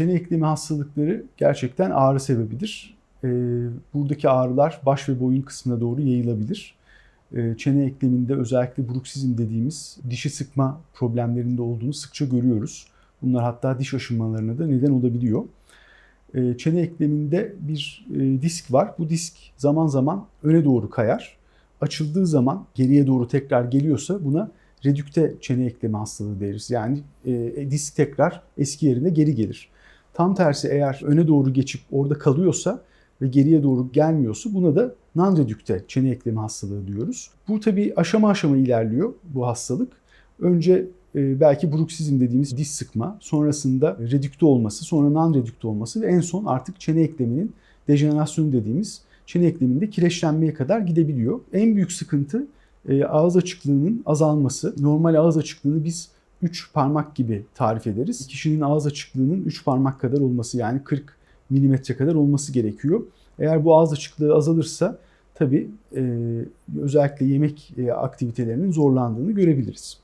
Çene eklemi hastalıkları gerçekten ağrı sebebidir. Ee, buradaki ağrılar baş ve boyun kısmına doğru yayılabilir. Ee, çene ekleminde özellikle bruksizm dediğimiz dişi sıkma problemlerinde olduğunu sıkça görüyoruz. Bunlar hatta diş aşınmalarına da neden olabiliyor. Ee, çene ekleminde bir e, disk var. Bu disk zaman zaman öne doğru kayar. Açıldığı zaman geriye doğru tekrar geliyorsa buna redükte çene eklemi hastalığı deriz. Yani e, disk tekrar eski yerine geri gelir. Tam tersi eğer öne doğru geçip orada kalıyorsa ve geriye doğru gelmiyorsa buna da non-redükte çene eklemi hastalığı diyoruz. Bu tabii aşama aşama ilerliyor bu hastalık. Önce e, belki bruksizm dediğimiz diş sıkma, sonrasında redükte olması, sonra non-redükte olması ve en son artık çene ekleminin dejenerasyon dediğimiz çene ekleminde kireçlenmeye kadar gidebiliyor. En büyük sıkıntı e, ağız açıklığının azalması. Normal ağız açıklığını biz 3 parmak gibi tarif ederiz. Kişinin ağız açıklığının 3 parmak kadar olması yani 40 milimetre kadar olması gerekiyor. Eğer bu ağız açıklığı azalırsa tabii e, özellikle yemek e, aktivitelerinin zorlandığını görebiliriz.